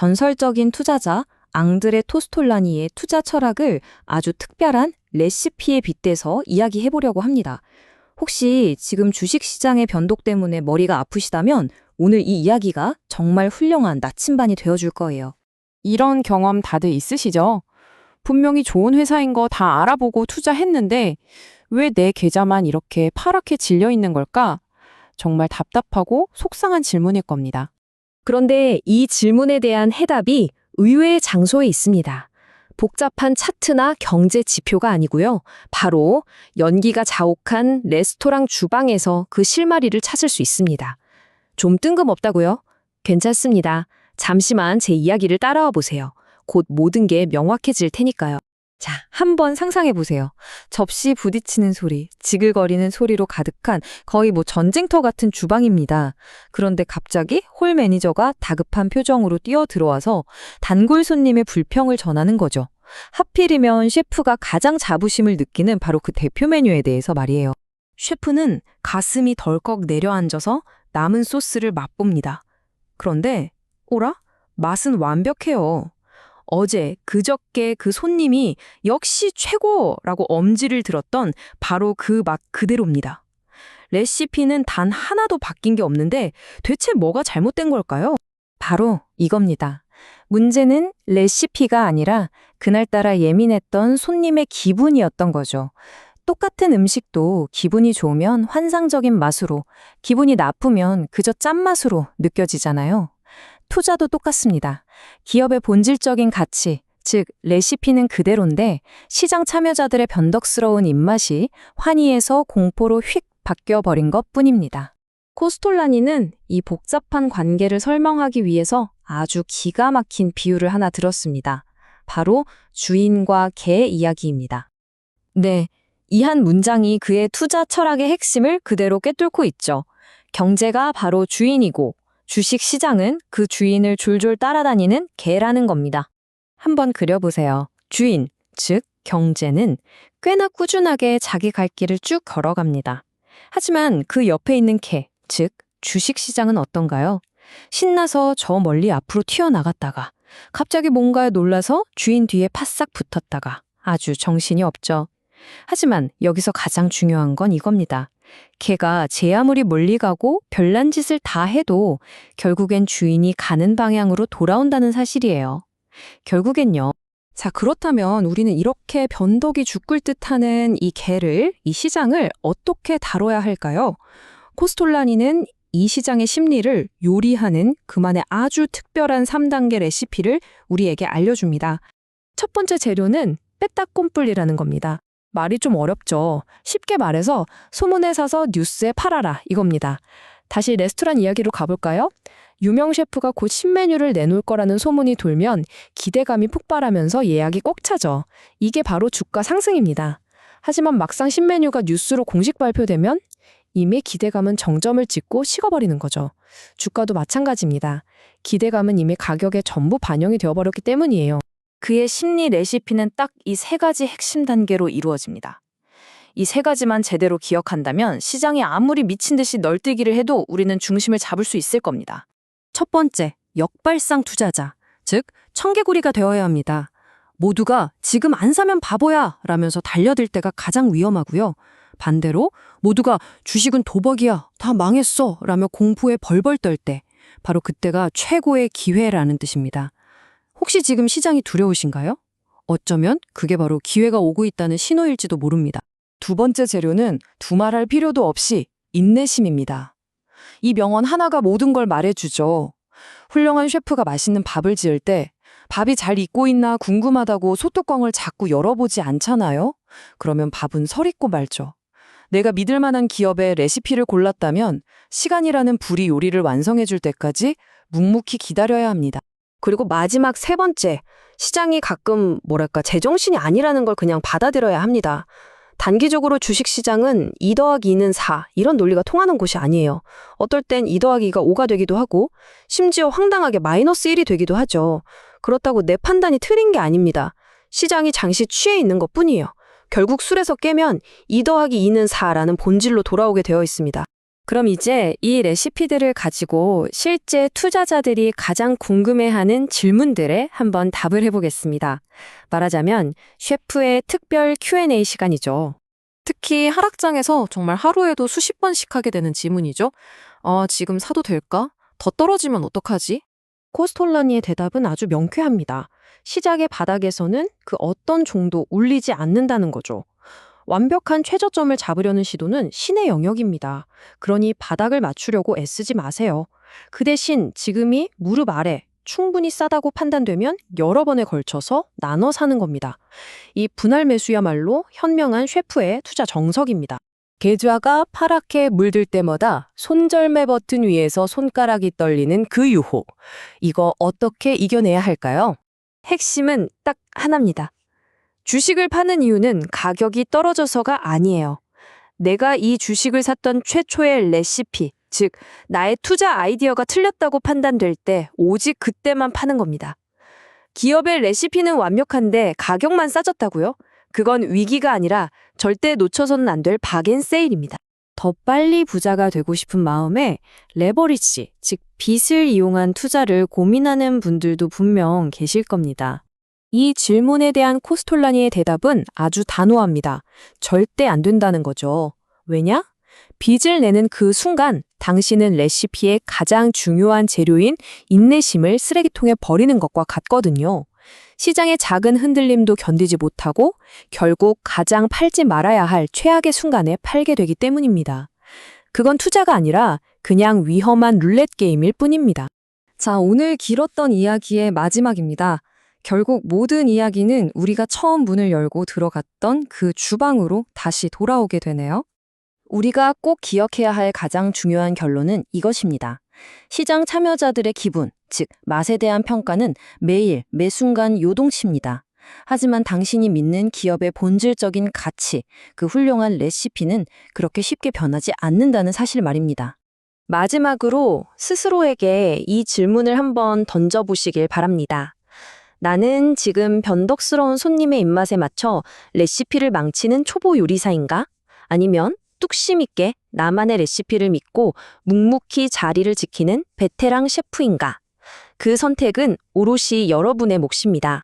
전설적인 투자자 앙드레 토스톨라니의 투자 철학을 아주 특별한 레시피에 빗대서 이야기해 보려고 합니다. 혹시 지금 주식 시장의 변동 때문에 머리가 아프시다면 오늘 이 이야기가 정말 훌륭한 나침반이 되어줄 거예요. 이런 경험 다들 있으시죠? 분명히 좋은 회사인 거 다 알아보고 투자했는데 왜 내 계좌만 이렇게 파랗게 질려 있는 걸까? 정말 답답하고 속상한 질문일 겁니다. 그런데 이 질문에 대한 해답이 의외의 장소에 있습니다. 복잡한 차트나 경제 지표가 아니고요. 바로 연기가 자욱한 레스토랑 주방에서 그 실마리를 찾을 수 있습니다. 좀 뜬금없다고요? 괜찮습니다. 잠시만 제 이야기를 따라와 보세요. 곧 모든 게 명확해질 테니까요. 자, 한번 상상해 보세요. 접시 부딪히는 소리, 지글거리는 소리로 가득한 거의 뭐 전쟁터 같은 주방입니다. 그런데 갑자기 홀 매니저가 다급한 표정으로 뛰어 들어와서 단골 손님의 불평을 전하는 거죠. 하필이면 셰프가 가장 자부심을 느끼는 바로 그 대표 메뉴에 대해서 말이에요. 셰프는 가슴이 덜컥 내려앉아서 남은 소스를 맛봅니다. 그런데, 오라? 맛은 완벽해요. 어제 그저께 그 손님이 역시 최고라고 엄지를 들었던 바로 그 맛 그대로입니다. 레시피는 단 하나도 바뀐 게 없는데 대체 뭐가 잘못된 걸까요? 바로 이겁니다. 문제는 레시피가 아니라 그날따라 예민했던 손님의 기분이었던 거죠. 똑같은 음식도 기분이 좋으면 환상적인 맛으로, 기분이 나쁘면 그저 짠맛으로 느껴지잖아요. 투자도 똑같습니다. 기업의 본질적인 가치, 즉 레시피는 그대로인데 시장 참여자들의 변덕스러운 입맛이 환희에서 공포로 휙 바뀌어 버린 것뿐입니다. 코스톨라니는 이 복잡한 관계를 설명하기 위해서 아주 기가 막힌 비유를 하나 들었습니다. 바로 주인과 개 이야기입니다. 네, 이 한 문장이 그의 투자 철학의 핵심을 그대로 꿰뚫고 있죠. 경제가 바로 주인이고 주식 시장은 그 주인을 줄줄 따라다니는 개라는 겁니다. 한번 그려보세요. 주인, 즉 경제는 꽤나 꾸준하게 자기 갈 길을 쭉 걸어갑니다. 하지만 그 옆에 있는 개, 즉 주식 시장은 어떤가요? 신나서 저 멀리 앞으로 튀어나갔다가 갑자기 뭔가에 놀라서 주인 뒤에 파싹 붙었다가 아주 정신이 없죠. 하지만 여기서 가장 중요한 건 이겁니다. 개가 제 아무리 멀리 가고 별난 짓을 다 해도 결국엔 주인이 가는 방향으로 돌아온다는 사실이에요. 결국엔요. 자, 그렇다면 우리는 이렇게 변덕이 죽을 듯 하는 이 개를, 이 시장을 어떻게 다뤄야 할까요? 코스톨라니는 이 시장의 심리를 요리하는 그만의 아주 특별한 3단계 레시피를 우리에게 알려줍니다. 첫 번째 재료는 빼딱꼼뿔이라는 겁니다. 말이 좀 어렵죠. 쉽게 말해서 소문에 사서 뉴스에 팔아라 이겁니다. 다시 레스토랑 이야기로 가볼까요? 유명 셰프가 곧 신메뉴를 내놓을 거라는 소문이 돌면 기대감이 폭발하면서 예약이 꽉 차죠. 이게 바로 주가 상승입니다. 하지만 막상 신메뉴가 뉴스로 공식 발표되면 이미 기대감은 정점을 찍고 식어버리는 거죠. 주가도 마찬가지입니다. 기대감은 이미 가격에 전부 반영이 되어버렸기 때문이에요. 그의 심리 레시피는 딱 이 세 가지 핵심 단계로 이루어집니다. 이 세 가지만 제대로 기억한다면 시장이 아무리 미친 듯이 널뛰기를 해도 우리는 중심을 잡을 수 있을 겁니다. 첫 번째, 역발상 투자자, 즉 청개구리가 되어야 합니다. 모두가 지금 안 사면 바보야 라면서 달려들 때가 가장 위험하고요. 반대로 모두가 주식은 도박이야, 다 망했어 라며 공포에 벌벌 떨 때, 바로 그때가 최고의 기회라는 뜻입니다. 혹시 지금 시장이 두려우신가요? 어쩌면 그게 바로 기회가 오고 있다는 신호일지도 모릅니다. 두 번째 재료는 두말할 필요도 없이 인내심입니다. 이 명언 하나가 모든 걸 말해주죠. 훌륭한 셰프가 맛있는 밥을 지을 때 밥이 잘 익고 있나 궁금하다고 소뚜껑을 자꾸 열어보지 않잖아요? 그러면 밥은 설 익고 말죠. 내가 믿을 만한 기업의 레시피를 골랐다면 시간이라는 불이 요리를 완성해줄 때까지 묵묵히 기다려야 합니다. 그리고 마지막 세 번째, 시장이 가끔 뭐랄까 제정신이 아니라는 걸 그냥 받아들여야 합니다. 단기적으로 주식시장은 2 더하기 2는 4 이런 논리가 통하는 곳이 아니에요. 어떨 땐 2 더하기 2가 5가 되기도 하고 심지어 황당하게 마이너스 1이 되기도 하죠. 그렇다고 내 판단이 틀린 게 아닙니다. 시장이 잠시 취해 있는 것뿐이에요. 결국 술에서 깨면 2 더하기 2는 4라는 본질로 돌아오게 되어 있습니다. 그럼 이제 이 레시피들을 가지고 실제 투자자들이 가장 궁금해하는 질문들에 한번 답을 해보겠습니다. 말하자면 셰프의 특별 Q&A 시간이죠. 특히 하락장에서 정말 하루에도 수십 번씩 하게 되는 지문이죠. 어, 지금 사도 될까? 더 떨어지면 어떡하지? 코스톨라니의 대답은 아주 명쾌합니다. 시작의 바닥에서는 그 어떤 종도 울리지 않는다는 거죠. 완벽한 최저점을 잡으려는 시도는 신의 영역입니다. 그러니 바닥을 맞추려고 애쓰지 마세요. 그 대신 지금이 무릎 아래 충분히 싸다고 판단되면 여러 번에 걸쳐서 나눠 사는 겁니다. 이 분할 매수야말로 현명한 셰프의 투자 정석입니다. 계좌가 파랗게 물들 때마다 손절매 버튼 위에서 손가락이 떨리는 그 유혹. 이거 어떻게 이겨내야 할까요? 핵심은 딱 하나입니다. 주식을 파는 이유는 가격이 떨어져서가 아니에요. 내가 이 주식을 샀던 최초의 레시피, 즉, 나의 투자 아이디어가 틀렸다고 판단될 때 오직 그때만 파는 겁니다. 기업의 레시피는 완벽한데 가격만 싸졌다고요? 그건 위기가 아니라 절대 놓쳐서는 안 될 박앤 세일입니다. 더 빨리 부자가 되고 싶은 마음에 레버리지, 즉 빚을 이용한 투자를 고민하는 분들도 분명 계실 겁니다. 이 질문에 대한 코스톨라니의 대답은 아주 단호합니다. 절대 안 된다는 거죠. 왜냐? 빚을 내는 그 순간 당신은 레시피의 가장 중요한 재료인 인내심을 쓰레기통에 버리는 것과 같거든요. 시장의 작은 흔들림도 견디지 못하고 결국 가장 팔지 말아야 할 최악의 순간에 팔게 되기 때문입니다. 그건 투자가 아니라 그냥 위험한 룰렛 게임일 뿐입니다. 자, 오늘 길었던 이야기의 마지막입니다. 결국 모든 이야기는 우리가 처음 문을 열고 들어갔던 그 주방으로 다시 돌아오게 되네요. 우리가 꼭 기억해야 할 가장 중요한 결론은 이것입니다. 시장 참여자들의 기분, 즉 맛에 대한 평가는 매일 매 순간 요동칩니다. 하지만 당신이 믿는 기업의 본질적인 가치, 그 훌륭한 레시피는 그렇게 쉽게 변하지 않는다는 사실 말입니다. 마지막으로 스스로에게 이 질문을 한번 던져보시길 바랍니다. 나는 지금 변덕스러운 손님의 입맛에 맞춰 레시피를 망치는 초보 요리사인가? 아니면 뚝심 있게 나만의 레시피를 믿고 묵묵히 자리를 지키는 베테랑 셰프인가? 그 선택은 오롯이 여러분의 몫입니다.